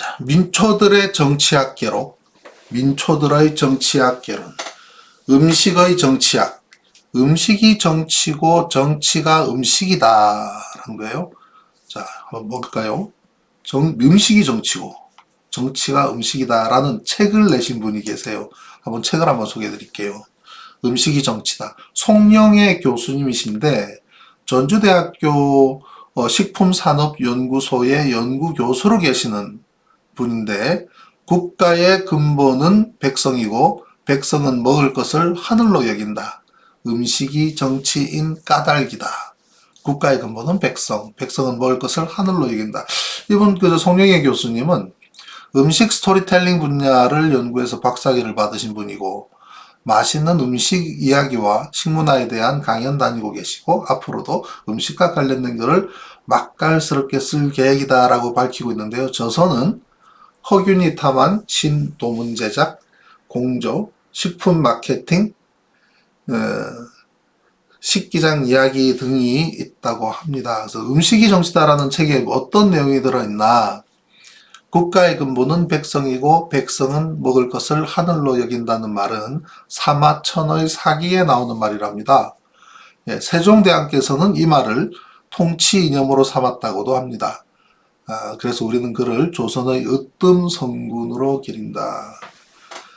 자, 민초들의 정치학 개록, 민초들의 정치학 개론, 음식의 정치학, 음식이 정치고 정치가 음식이다라는 거예요. 자, 한번 볼까요? 정, 음식이 정치고 정치가 음식이다라는 책을 내신 분이 계세요. 한번 책을 한번 소개해 드릴게요. 음식이 정치다. 송영애 교수님이신데 전주대학교 어, 식품산업연구소의 연구교수로 계시는 분인데 국가의 근본은 백성이고 백성은 먹을 것을 하늘로 여긴다. 음식이 정치인 까닭이다. 국가의 근본은 백성, 백성은 먹을 것을 하늘로 여긴다. 이분 그 송영애 교수님은 음식 스토리텔링 분야를 연구해서 박사학위를 받으신 분이고 맛있는 음식 이야기와 식문화에 대한 강연 다니고 계시고 앞으로도 음식과 관련된 것을 맛깔스럽게 쓸 계획이다라고 밝히고 있는데요. 저서는 허균이 탐한 신도문 제작, 공조, 식품 마케팅, 어, 식기장 이야기 등이 있다고 합니다. 그래서 음식이 정치다라는 책에 어떤 내용이 들어있나? 국가의 근본은 백성이고 백성은 먹을 것을 하늘로 여긴다는 말은 사마천의 사기에 나오는 말이랍니다. 예, 세종대왕께서는 이 말을 통치 이념으로 삼았다고도 합니다. 아, 그래서 우리는 그를 조선의 으뜸 성군으로 기린다.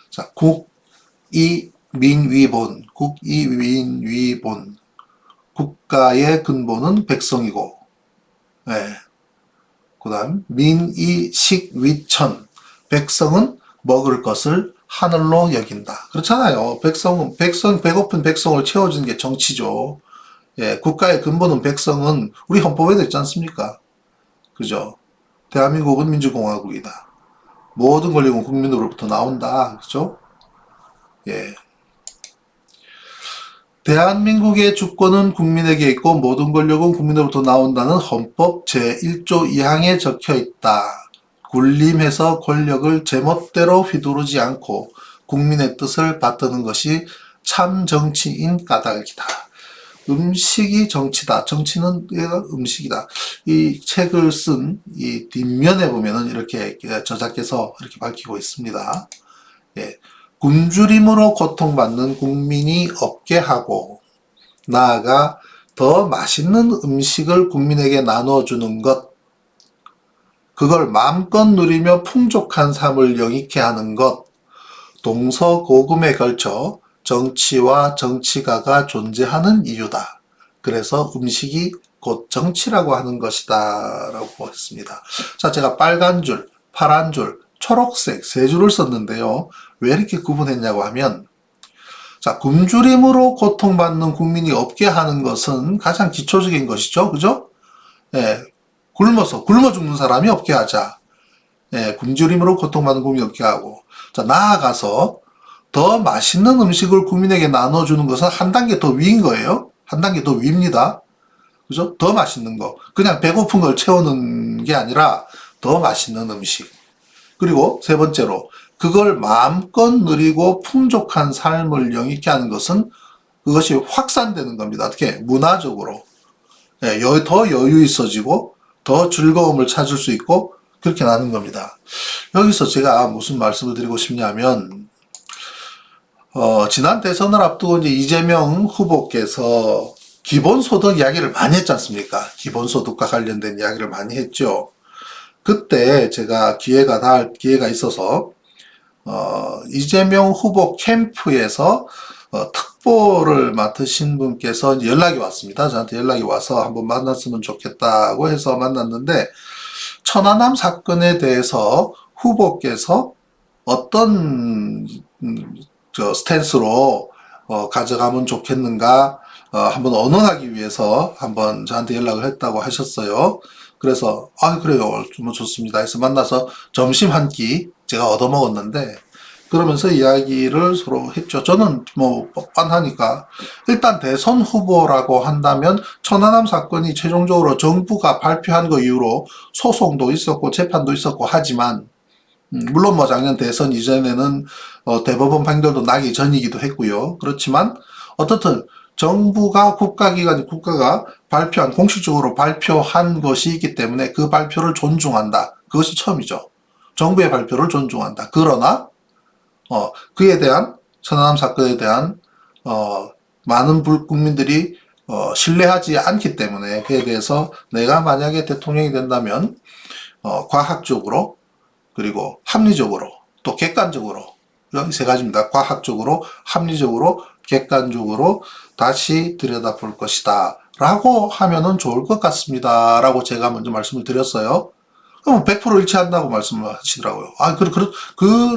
자, 국이 민위본, 국이 민위본. 국가의 근본은 백성이고, 예. 그 다음, 민이 식 위천. 백성은 먹을 것을 하늘로 여긴다. 그렇잖아요. 백성은, 백성, 배고픈 백성을 채워주는 게 정치죠. 예, 국가의 근본은 백성은 우리 헌법에도 있지 않습니까? 그죠? 대한민국은 민주공화국이다. 모든 권력은 국민으로부터 나온다. 그죠? 예. 대한민국의 주권은 국민에게 있고 모든 권력은 국민으로부터 나온다는 헌법 제1조 2항에 적혀 있다. 군림해서 권력을 제멋대로 휘두르지 않고 국민의 뜻을 받드는 것이 참 정치인 까닭이다. 음식이 정치다. 정치는 음식이다. 이 책을 쓴 이 뒷면에 보면은 이렇게 저자께서 이렇게 밝히고 있습니다. 예. 굶주림으로 고통받는 국민이 없게 하고 나아가 더 맛있는 음식을 국민에게 나눠주는 것 그걸 마음껏 누리며 풍족한 삶을 영위케 하는 것 동서고금에 걸쳐 정치와 정치가가 존재하는 이유다. 그래서 음식이 곧 정치라고 하는 것이다. 라고 했습니다. 자, 제가 빨간 줄, 파란 줄, 초록색 세 줄을 썼는데요. 왜 이렇게 구분했냐고 하면, 자, 굶주림으로 고통받는 국민이 없게 하는 것은 가장 기초적인 것이죠. 그죠? 예, 굶어서, 굶어 죽는 사람이 없게 하자. 예, 굶주림으로 고통받는 국민이 없게 하고. 자, 나아가서 더 맛있는 음식을 국민에게 나눠주는 것은 한 단계 더 위인 거예요. 한 단계 더 위입니다. 그죠? 더 맛있는 거. 그냥 배고픈 걸 채우는 게 아니라 더 맛있는 음식. 그리고 세 번째로, 그걸 마음껏 누리고 풍족한 삶을 영위케 하는 것은 그것이 확산되는 겁니다. 어떻게? 문화적으로. 예, 여- 더 여유 있어지고, 더 즐거움을 찾을 수 있고, 그렇게 나는 겁니다. 여기서 제가 무슨 말씀을 드리고 싶냐면, 어, 지난 대선을 앞두고 이제 이재명 후보께서 기본소득 이야기를 많이 했지 않습니까? 기본소득과 관련된 이야기를 많이 했죠. 그때 제가 기회가 닿을 기회가 있어서, 어, 이재명 후보 캠프에서 어, 특보를 맡으신 분께서 연락이 왔습니다. 저한테 연락이 와서 한번 만났으면 좋겠다고 해서 만났는데, 천안함 사건에 대해서 후보께서 어떤 음, 저 스탠스로 어, 가져가면 좋겠는가 어, 한번 언언하기 위해서 한번 저한테 연락을 했다고 하셨어요. 그래서 아 그래요, 뭐 좋습니다. 해서 만나서 점심 한 끼 제가 얻어 먹었는데 그러면서 이야기를 서로 했죠. 저는 뭐 뻔하니까 일단 대선 후보라고 한다면 천안함 사건이 최종적으로 정부가 발표한 거 이후로 소송도 있었고 재판도 있었고 하지만 음, 물론 뭐 작년 대선 이전에는 어, 대법원 판결도 나기 전이기도 했고요. 그렇지만 어떻든 정부가 국가기관 국가가 발표한 공식적으로 발표한 것이 있기 때문에 그 발표를 존중한다. 그것이 처음이죠. 정부의 발표를 존중한다. 그러나 어, 그에 대한 천안함 사건에 대한 어, 많은 불- 국민들이 어, 신뢰하지 않기 때문에 그에 대해서 내가 만약에 대통령이 된다면 어, 과학적으로 그리고 합리적으로 또 객관적으로 이세 가지입니다. 과학적으로 합리적으로 객관적으로 다시 들여다볼 것이다. 라고 하면은 좋을 것 같습니다. 라고 제가 먼저 말씀을 드렸어요. 그럼 100% 일치한다고 말씀을 하시더라고요. 아, 그, 그,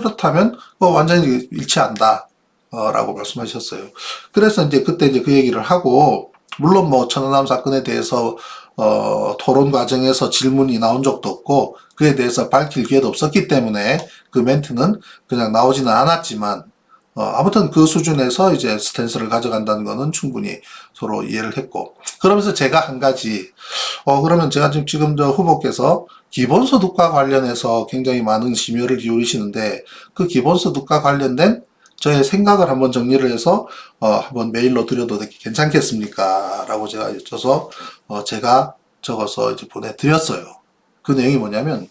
그렇다면 뭐 완전히 일치한다. 어, 라고 말씀하셨어요. 그래서 이제 그때 이제 그 얘기를 하고, 물론 뭐 천안함 사건에 대해서 어, 토론 과정에서 질문이 나온 적도 없고, 그에 대해서 밝힐 기회도 없었기 때문에 그 멘트는 그냥 나오지는 않았지만, 어, 아무튼 그 수준에서 이제 스탠스를 가져간다는 거는 충분히 서로 이해를 했고, 그러면서 제가 한 가지, 어, 그러면 제가 지금, 지금 저 후보께서 기본소득과 관련해서 굉장히 많은 심혈을 기울이시는데, 그 기본소득과 관련된 저의 생각을 한번 정리를 해서, 어, 한번 메일로 드려도 되- 괜찮겠습니까? 라고 제가 여쭤서, 어, 제가 적어서 이제 보내드렸어요. 그 내용이 뭐냐면,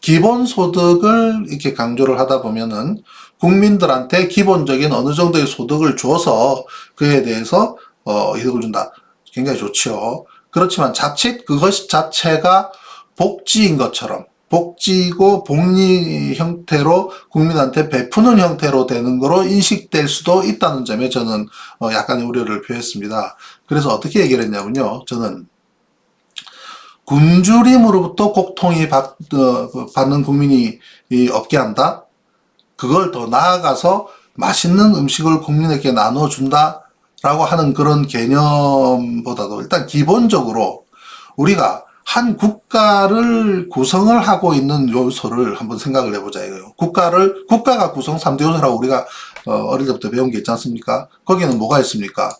기본 소득을 이렇게 강조를 하다 보면은 국민들한테 기본적인 어느 정도의 소득을 줘서 그에 대해서 어, 이득을 준다. 굉장히 좋죠. 그렇지만 자칫 그것 자체가 복지인 것처럼 복지고 복리 형태로 국민한테 베푸는 형태로 되는 거로 인식될 수도 있다는 점에 저는 어, 약간의 우려를 표했습니다. 그래서 어떻게 얘기를 했냐면요. 저는 굶주림으로부터 고통이 받, 어, 그 받는 국민이 이 없게 한다. 그걸 더 나아가서 맛있는 음식을 국민에게 나눠준다 라고 하는 그런 개념보다도 일단 기본적으로 우리가 한 국가를 구성을 하고 있는 요소를 한번 생각을 해보자 이거예요. 국가를, 국가가 구성 3대 요소라고 우리가 어, 어릴 때부터 배운 게 있지 않습니까? 거기는 뭐가 있습니까?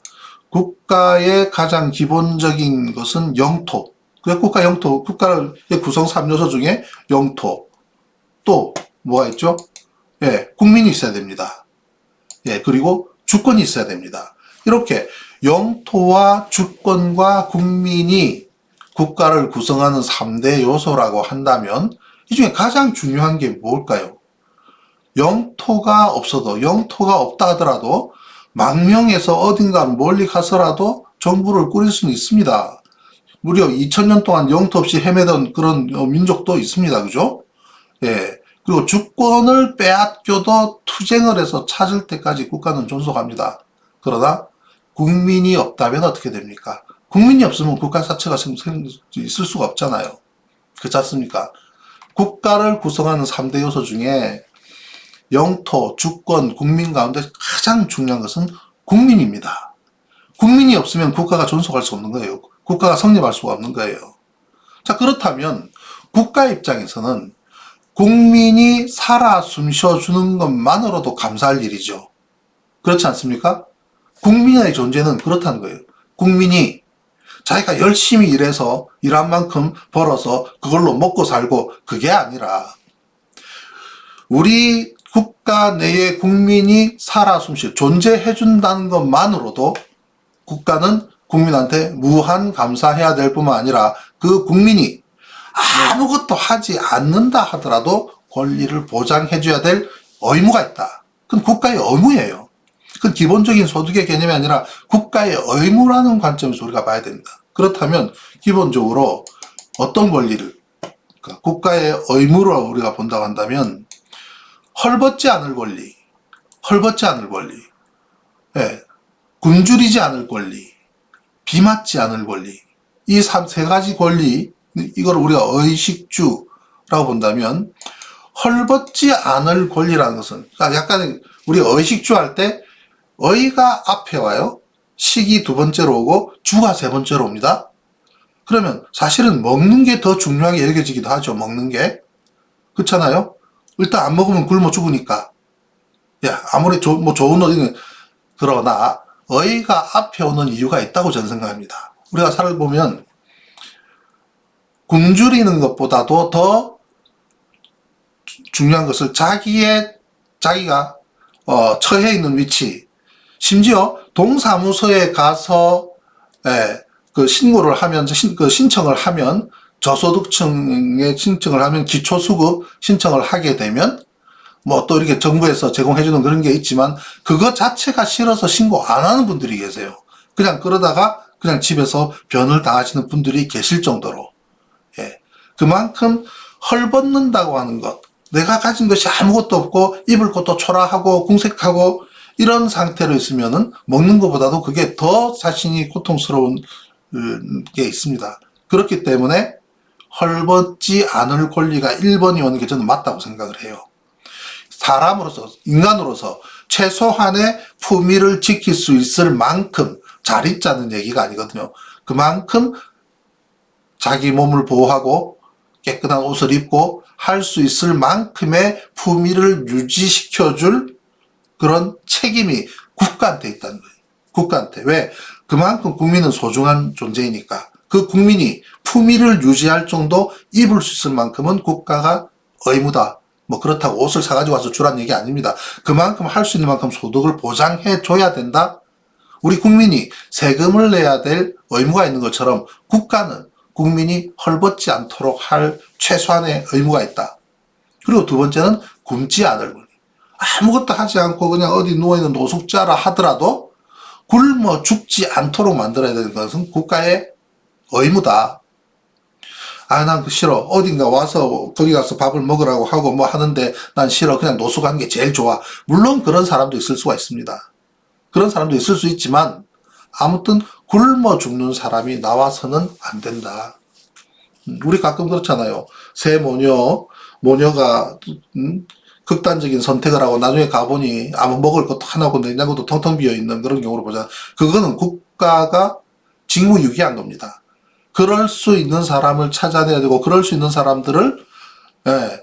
국가의 가장 기본적인 것은 영토. 그 국가 영토, 국가의 구성 3요소 중에 영토. 또 뭐가 있죠? 예, 국민이 있어야 됩니다. 예, 그리고 주권이 있어야 됩니다. 이렇게 영토와 주권과 국민이 국가를 구성하는 3대 요소라고 한다면 이 중에 가장 중요한 게 뭘까요? 영토가 없어도 영토가 없다 하더라도 망명해서 어딘가 멀리 가서라도 정부를 꾸릴 수는 있습니다. 무려 2000년 동안 영토 없이 헤매던 그런 어, 민족도 있습니다. 그죠? 예. 그리고 주권을 빼앗겨도 투쟁을 해서 찾을 때까지 국가는 존속합니다. 그러나 국민이 없다면 어떻게 됩니까? 국민이 없으면 국가 자체가 생, 생, 있을 수가 없잖아요. 그렇지 않습니까? 국가를 구성하는 3대 요소 중에 영토, 주권, 국민 가운데 가장 중요한 것은 국민입니다. 국민이 없으면 국가가 존속할 수 없는 거예요. 국가가 성립할 수가 없는 거예요. 자, 그렇다면 국가 입장에서는 국민이 살아 숨 쉬어주는 것만으로도 감사할 일이죠. 그렇지 않습니까? 국민의 존재는 그렇다는 거예요. 국민이 자기가 열심히 일해서 일한 만큼 벌어서 그걸로 먹고 살고 그게 아니라 우리 국가 내의 국민이 살아 숨쉬 존재해 준다는 것만으로도 국가는 국민한테 무한 감사해야 될 뿐만 아니라 그 국민이 아무것도 하지 않는다 하더라도 권리를 보장해 줘야 될 의무가 있다. 그건 국가의 의무예요. 그건 기본적인 소득의 개념이 아니라 국가의 의무라는 관점에서 우리가 봐야 됩니다. 그렇다면 기본적으로 어떤 권리를 그러니까 국가의 의무로 우리가 본다고 한다면 헐벗지 않을 권리, 헐벗지 않을 권리, 예, 굶주리지 않을 권리, 비 맞지 않을 권리, 이 세 가지 권리, 이걸 우리가 의식주라고 본다면, 헐벗지 않을 권리라는 것은, 그러니까 약간 우리 의식주 할 때, 의가 앞에 와요. 식이 두 번째로 오고, 주가 세 번째로 옵니다. 그러면 사실은 먹는 게 더 중요하게 여겨지기도 하죠. 먹는 게. 그렇잖아요? 일단 안 먹으면 굶어 죽으니까. 야, 아무리 조, 뭐 좋은 어디는, 그러나, 의가 앞에 오는 이유가 있다고 저는 생각합니다. 우리가 살아보면, 굶주리는 것보다도 더 주- 중요한 것을 자기의, 자기가, 어, 처해 있는 위치, 심지어 동사무소에 가서, 예, 그 신고를 하면, 신, 그 신청을 하면 저소득층에 신청을 하면 기초수급 신청을 하게 되면 뭐 또 이렇게 정부에서 제공해주는 그런 게 있지만 그거 자체가 싫어서 신고 안 하는 분들이 계세요. 그냥 그러다가 그냥 집에서 변을 당하시는 분들이 계실 정도로 예. 그만큼 헐벗는다고 하는 것 내가 가진 것이 아무것도 없고 입을 것도 초라하고 궁색하고 이런 상태로 있으면은 먹는 것보다도 그게 더 자신이 고통스러운 음, 게 있습니다. 그렇기 때문에 헐벗지 않을 권리가 1번이 오는 게 저는 맞다고 생각을 해요. 사람으로서, 인간으로서 최소한의 품위를 지킬 수 있을 만큼 잘 입자는 얘기가 아니거든요. 그만큼 자기 몸을 보호하고 깨끗한 옷을 입고 할 수 있을 만큼의 품위를 유지시켜줄 그런 책임이 국가한테 있다는 거예요. 국가한테. 왜? 그만큼 국민은 소중한 존재이니까. 그 국민이 품위를 유지할 정도 입을 수 있을 만큼은 국가가 의무다. 뭐 그렇다고 옷을 사가지고 와서 주란 얘기 아닙니다. 그만큼 할 수 있는 만큼 소득을 보장해 줘야 된다. 우리 국민이 세금을 내야 될 의무가 있는 것처럼 국가는 국민이 헐벗지 않도록 할 최소한의 의무가 있다. 그리고 두 번째는 굶지 않을 권리. 아무것도 하지 않고 그냥 어디 누워있는 노숙자라 하더라도 굶어 죽지 않도록 만들어야 되는 것은 국가의 의무다. 아, 난 그 싫어. 어딘가 와서 거기 가서 밥을 먹으라고 하고 뭐 하는데 난 싫어. 그냥 노숙하는 게 제일 좋아. 물론 그런 사람도 있을 수가 있습니다. 그런 사람도 있을 수 있지만 아무튼 굶어 죽는 사람이 나와서는 안 된다. 음, 우리 가끔 그렇잖아요. 새 모녀, 모녀가 음, 극단적인 선택을 하고 나중에 가보니 아무 먹을 것도 하나고 냉장고도 텅텅 비어 있는 그런 경우를 보자. 그거는 국가가 직무유기한 겁니다. 그럴 수 있는 사람을 찾아내야 되고 그럴 수 있는 사람들을 예,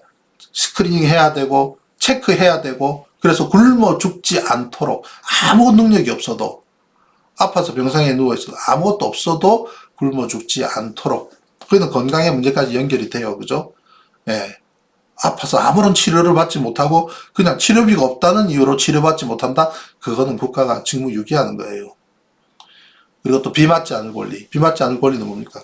스크리닝 해야 되고 체크해야 되고 그래서 굶어 죽지 않도록 아무 능력이 없어도 아파서 병상에 누워 있어도 아무것도 없어도 굶어 죽지 않도록 그는 건강의 문제까지 연결이 돼요. 그죠? 예. 아파서 아무런 치료를 받지 못하고 그냥 치료비가 없다는 이유로 치료받지 못한다? 그거는 국가가 직무유기하는 거예요. 그리고 또 비 맞지 않을 권리. 비 맞지 않을 권리는 뭡니까?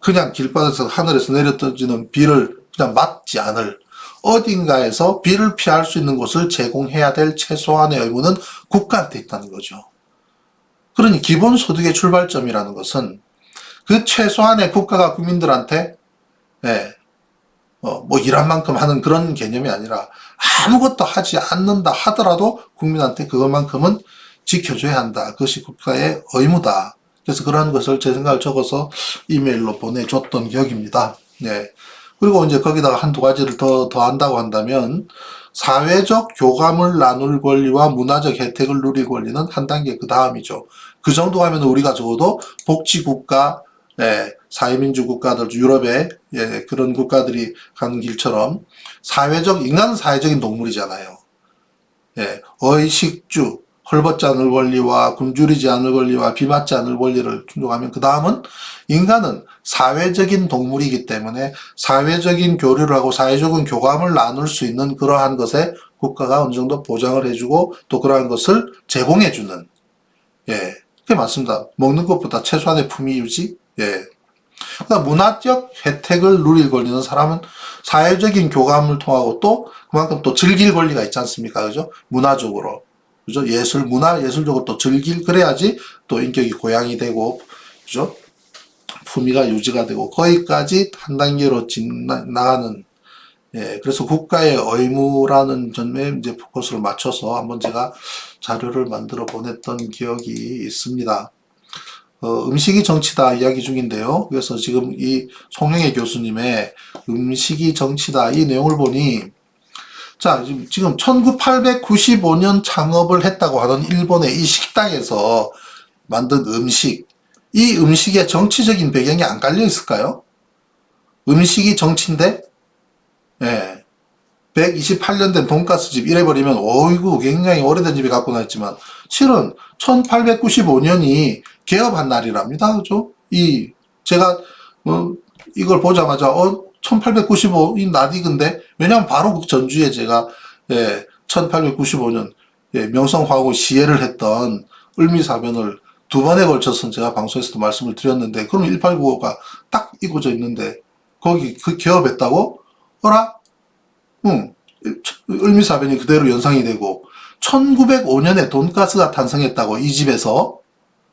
그냥 길바닥에서 하늘에서 내려 떨어지는 비를 그냥 맞지 않을 어딘가에서 비를 피할 수 있는 곳을 제공해야 될 최소한의 의무는 국가한테 있다는 거죠. 그러니 기본소득의 출발점이라는 것은 그 최소한의 국가가 국민들한테 예, 어, 뭐 일한 만큼 하는 그런 개념이 아니라 아무것도 하지 않는다 하더라도 국민한테 그것만큼은 지켜줘야 한다. 그것이 국가의 의무다. 그래서 그러한 것을 제 생각을 적어서 이메일로 보내줬던 기억입니다. 네. 그리고 이제 거기다가 한두 가지를 더, 더 한다고 한다면, 사회적 교감을 나눌 권리와 문화적 혜택을 누릴 권리는 한 단계 그 다음이죠. 그 정도 하면 우리가 적어도 복지국가, 예, 사회민주 국가들, 유럽의 예, 그런 국가들이 가는 길처럼 사회적, 인간은 사회적인 동물이잖아요. 예, 의식주, 헐벗지 않을 권리와 굶주리지 않을 권리와 비 맞지 않을 권리를 충족하면 그 다음은 인간은 사회적인 동물이기 때문에 사회적인 교류를 하고 사회적인 교감을 나눌 수 있는 그러한 것에 국가가 어느 정도 보장을 해주고 또 그러한 것을 제공해주는 예 그게 맞습니다. 먹는 것보다 최소한의 품위 유지 예 그러니까 문화적 혜택을 누릴 권리는 사람은 사회적인 교감을 통하고 또 그만큼 또 즐길 권리가 있지 않습니까? 그죠? 문화적으로. 그죠? 예술, 문화, 예술적으로 또 즐길, 그래야지 또 인격이 고양이 되고, 그죠? 품위가 유지가 되고, 거기까지 한 단계로 지나가는, 예, 그래서 국가의 의무라는 점에 이제 포커스를 맞춰서 한번 제가 자료를 만들어 보냈던 기억이 있습니다. 어, 음식이 정치다 이야기 중인데요. 그래서 지금 이 송영애 교수님의 음식이 정치다 이 내용을 보니 자, 지금, 지금 1995년 창업을 했다고 하던 일본의 이 식당에서 만든 음식, 이 음식에 정치적인 배경이 안 깔려 있을까요? 음식이 정치인데, 예. 128년 된 돈가스 집 이래버리면, 어이구, 굉장히 오래된 집에 갖고 나있지만, 실은 1895년이 개업한 날이랍니다. 그죠? 이, 제가, 뭐, 이걸 보자마자, 어, 1895이 낯익은데 왜냐하면 바로 그 전주에 제가 예, 1895년 예, 명성황후 시해를 했던 을미사변을 두 번에 걸쳐서 제가 방송에서도 말씀을 드렸는데 그럼 1895가 딱 이고져 있는데 거기 그 개업했다고? 어라? 응. 을미사변이 그대로 연상이 되고 1905년에 돈가스가 탄생했다고 이 집에서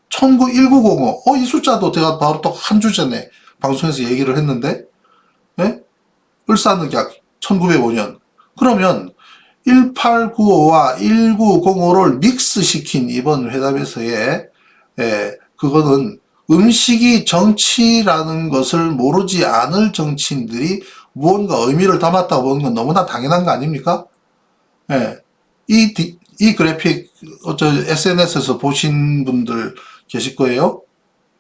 191905. 어, 이 숫자도 제가 바로 또 한 주 전에 방송에서 얘기를 했는데, 예? 을사늑약 1905년. 그러면 1895와 1905를 믹스시킨 이번 회담에서의, 예, 그거는 음식이 정치라는 것을 모르지 않을 정치인들이 무언가 의미를 담았다고 보는 건 너무나 당연한 거 아닙니까? 예. 이, 디- 이 그래픽, 어, 저 SNS에서 보신 분들 계실 거예요.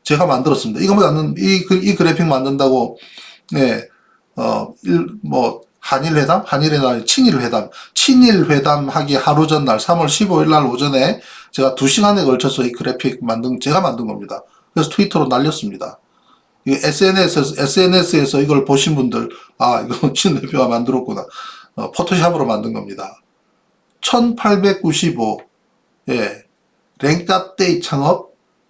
제가 만들었습니다. 이거 만든, 이, 그- 이 그래픽 만든다고, 네, 어, 일, 뭐, 한일회담? 한일회담, 친일회담. 친일회담 하기 하루 전날, 3월 15일 날 오전에 제가 2시간에 걸쳐서 이 그래픽 만든, 제가 만든 겁니다. 그래서 트위터로 날렸습니다. 이 SNS에서, SNS에서 이걸 보신 분들, 아, 이거 친 대표가 만들었구나. 어, 포토샵으로 만든 겁니다. 1895, 예, 랭카떼이 창업,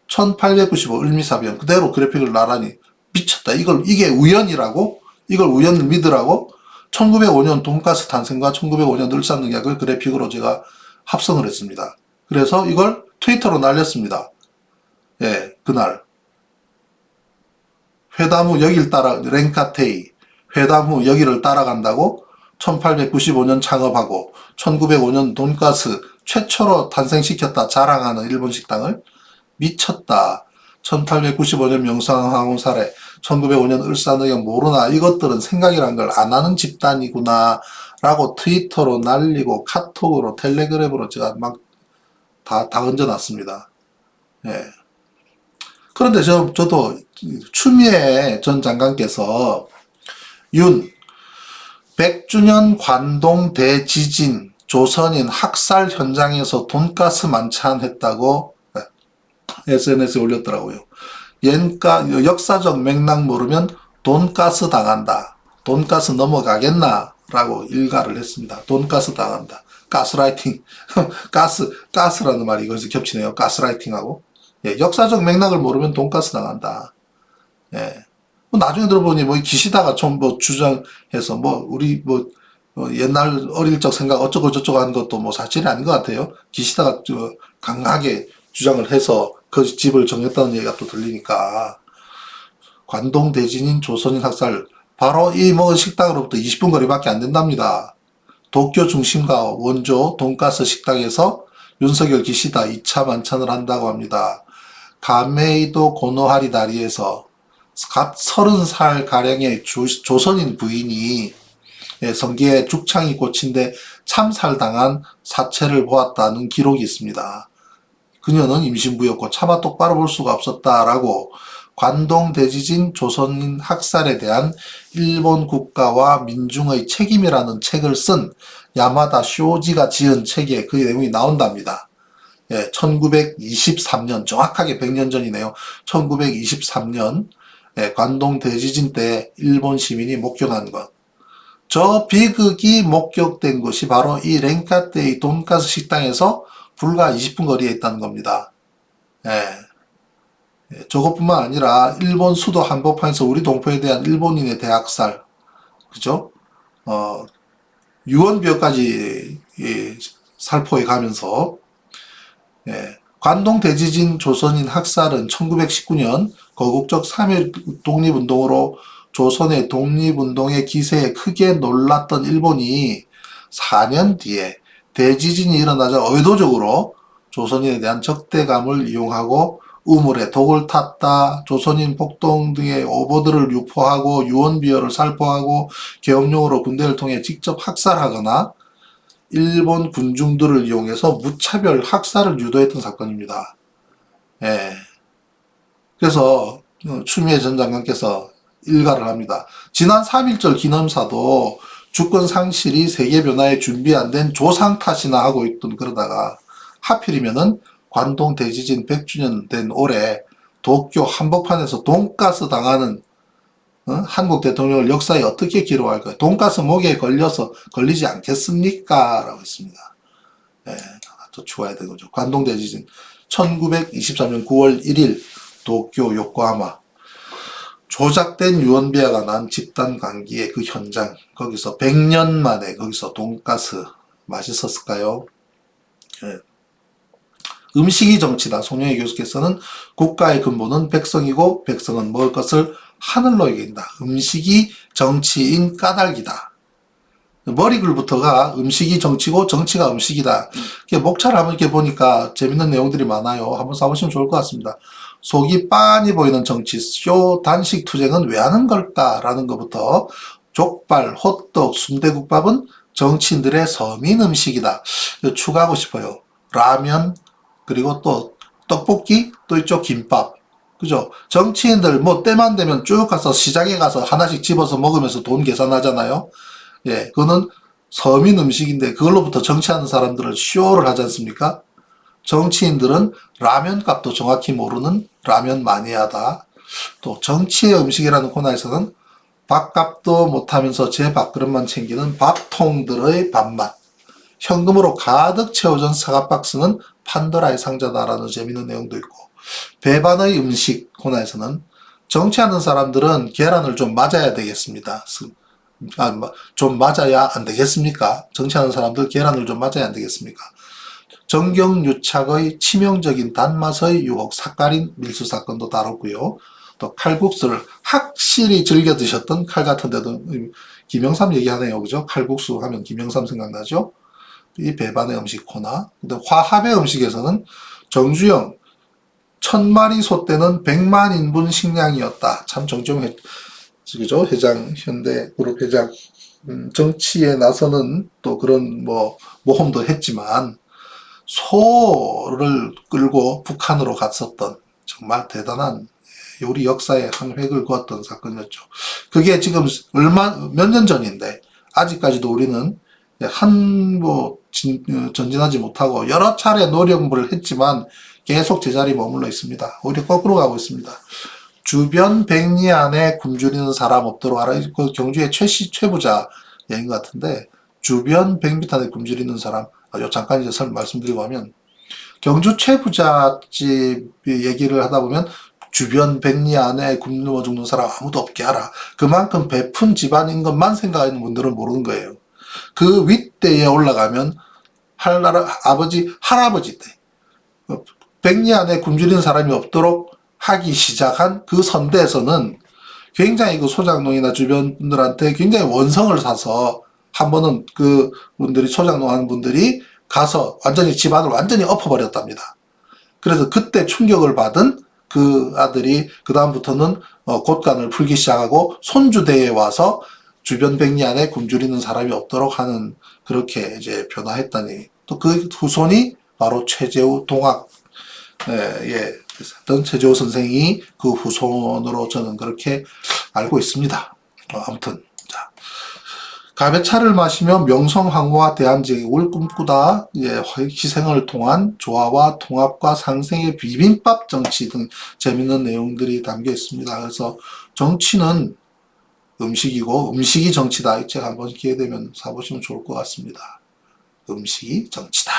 1895 을미사변, 그대로 그래픽을 나란히 미쳤다. 이걸, 이게 우연이라고? 이걸 우연을 믿으라고? 1905년 돈가스 탄생과 1905년 을사능약을 그래픽으로 제가 합성을 했습니다. 그래서 이걸 트위터로 날렸습니다. 예, 그날. 회담 후 여길 따라, 랭카테이, 회담 후 여기를 따라간다고 1895년 창업하고 1905년 돈가스 최초로 탄생시켰다 자랑하는 일본 식당을 미쳤다. 1895년 명상황후 사례, 1905년 을사늑약 모르나 이것들은 생각이란 걸 안 하는 집단이구나 라고 트위터로 날리고 카톡으로 텔레그램으로 제가 막 다, 다 얹어놨습니다. 예. 그런데 저, 저도 추미애 전 장관께서 윤 100주년 관동 대지진 조선인 학살 현장에서 돈가스 만찬했다고 SNS에 올렸더라고요. yen가 역사적 맥락 모르면 돈가스 당한다. 돈가스 넘어가겠나? 라고 일가를 했습니다. 돈가스 당한다. 가스라이팅. 가스, 가스라는 말이 이것이 겹치네요. 가스라이팅하고. 예, 역사적 맥락을 모르면 돈가스 당한다. 예. 뭐 나중에 들어보니 뭐 기시다가 좀 뭐 주장해서 뭐 우리 뭐 어, 옛날 어릴 적 생각 어쩌고 저쩌고 하는 것도 뭐 사실이 아닌 것 같아요. 기시다가 저 강하게 주장을 해서 그 집을 정했다는 얘기가 또 들리니까 관동 대진인 조선인 학살 바로 이 뭐 식당으로부터 20분 거리밖에 안 된답니다. 도쿄 중심가 원조 돈가스 식당에서 윤석열 기시다 2차 만찬을 한다고 합니다. 가메이도 고노하리 다리에서 갓 30살 가량의 조, 조선인 부인이 예, 성기에 죽창이 꽂힌 데 참살당한 사체를 보았다는 기록이 있습니다. 그녀는 임신부였고 차마 똑바로 볼 수가 없었다라고 관동 대지진 조선인 학살에 대한 일본 국가와 민중의 책임이라는 책을 쓴 야마다 쇼지가 지은 책에 그 내용이 나온답니다. 예, 1923년 정확하게 100년 전이네요. 1923년 예, 관동 대지진 때 일본 시민이 목격한 것. 저 비극이 목격된 곳이 바로 이 랭카테이 돈가스 식당에서 불과 20분 거리에 있다는 겁니다. 예. 예, 저것뿐만 아니라 일본 수도 한복판에서 우리 동포에 대한 일본인의 대학살, 그죠? 어, 유언비어까지 예, 살포해 가면서 예, 관동 대지진 조선인 학살은 1919년 거국적 3.1 독립운동으로 조선의 독립운동의 기세에 크게 놀랐던 일본이 4년 뒤에 대지진이 일어나자 의도적으로 조선인에 대한 적대감을 이용하고 우물에 독을 탔다, 조선인 폭동 등의 오보들을 유포하고 유언비어를 살포하고 계엄령으로 군대를 통해 직접 학살하거나 일본 군중들을 이용해서 무차별 학살을 유도했던 사건입니다. 예. 그래서 어, 추미애 전 장관께서 일가를 합니다. 지난 3.1절 기념사도 주권 상실이 세계 변화에 준비 안 된 조상 탓이나 하고 있던 그러다가 하필이면은 관동 대지진 100주년 된 올해 도쿄 한복판에서 돈가스 당하는 어? 한국 대통령을 역사에 어떻게 기록할까요? 돈가스 목에 걸려서 걸리지 않겠습니까? 라고 했습니다. 예, 또 추가해야 되는 거죠. 관동 대지진 1923년 9월 1일 도쿄 요코하마 조작된 유언비어가 난 집단 관계의 그 현장 거기서 100년 만에 거기서 돈가스 맛있었을까요? 예. 음식이 정치다. 손영희 교수께서는 국가의 근본은 백성이고 백성은 먹을 것을 하늘로 여긴다. 음식이 정치인 까닭이다. 머리글부터가 음식이 정치고 정치가 음식이다. 목차를 한번 이렇게 보니까 재밌는 내용들이 많아요. 한번 써보시면 좋을 것 같습니다. 속이 빤히 보이는 정치, 쇼, 단식 투쟁은 왜 하는 걸까라는 것부터 족발, 호떡, 순대국밥은 정치인들의 서민 음식이다. 추가하고 싶어요. 라면, 그리고 또 떡볶이, 또 이쪽 김밥. 그죠? 정치인들 뭐 때만 되면 쭉 가서 시장에 가서 하나씩 집어서 먹으면서 돈 계산하잖아요. 예, 그거는 서민 음식인데 그걸로부터 정치하는 사람들을 쇼를 하지 않습니까? 정치인들은 라면 값도 정확히 모르는 라면 마니아다. 또 정치의 음식이라는 코너에서는 밥값도 못하면서 제 밥그릇만 챙기는 밥통들의 밥맛. 현금으로 가득 채워진 사과박스는 판도라의 상자다라는 재미있는 내용도 있고 배반의 음식 코너에서는 정치하는 사람들은 계란을 좀 맞아야 되겠습니다. 스- 아, 마- 좀 맞아야 안 되겠습니까? 정치하는 사람들 계란을 좀 맞아야 안 되겠습니까? 정경유착의 치명적인 단맛의 유혹, 삭가린 밀수 사건도 다뤘고요. 또 칼국수를 확실히 즐겨 드셨던 칼 같은 데도 김영삼 얘기하네요. 그죠? 칼국수 하면 김영삼 생각나죠? 이 배반의 음식 코너. 근데 화합의 음식에서는 정주영 천마리 소떼는 백만 인분 식량이었다. 참 정정 회 그죠? 회장 현대 그룹 회장 음, 정치에 나서는 또 그런 뭐 모험도 했지만 소를 끌고 북한으로 갔었던 정말 대단한 우리 역사의 한 획을 그었던 사건이었죠. 그게 지금 얼마 몇 년 전인데 아직까지도 우리는 한뭐 전진하지 못하고 여러 차례 노력을 했지만 계속 제자리 머물러 있습니다. 오히려 거꾸로 가고 있습니다. 주변 백리 안에 굶주리는 사람 없도록 하라. 그 경주의 최씨 최부자 얘기인 것 같은데 주변 100m 안에 굶주리는 사람. 아, 요 잠깐 이제 설 말씀드리고 하면 경주 최부자집 얘기를 하다 보면 주변 백리 안에 굶어 죽는 사람 아무도 없게 하라. 그만큼 베푼 집안인 것만 생각하는 분들은 모르는 거예요. 그 윗대에 올라가면 할나라 아버지 할아버지 때 백리 안에 굶주리는 사람이 없도록 하기 시작한 그 선대에서는 굉장히 그 소장농이나 주변 분들한테 굉장히 원성을 사서 한 번은 그 분들이 소장농 하는 분들이 가서 완전히 집안을 완전히 엎어버렸답니다. 그래서 그때 충격을 받은 그 아들이 그 다음부터는 어, 곳간을 풀기 시작하고 손주대에 와서 주변 백리 안에 굶주리는 사람이 없도록 하는 그렇게 이제 변화했다니 또 그 후손이 바로 최재우 동학 예, 예, 했던 최재호 선생이 그 후손으로 저는 그렇게 알고 있습니다. 어, 아무튼 자 가베차를 마시며 명성황후와 대한 제국을 꿈꾸다 예, 희생을 통한 조화와 통합과 상생의 비빔밥 정치 등 재밌는 내용들이 담겨 있습니다. 그래서 정치는 음식이고 음식이 정치다. 이 책 한번 기회 되면 사보시면 좋을 것 같습니다. 음식이 정치다.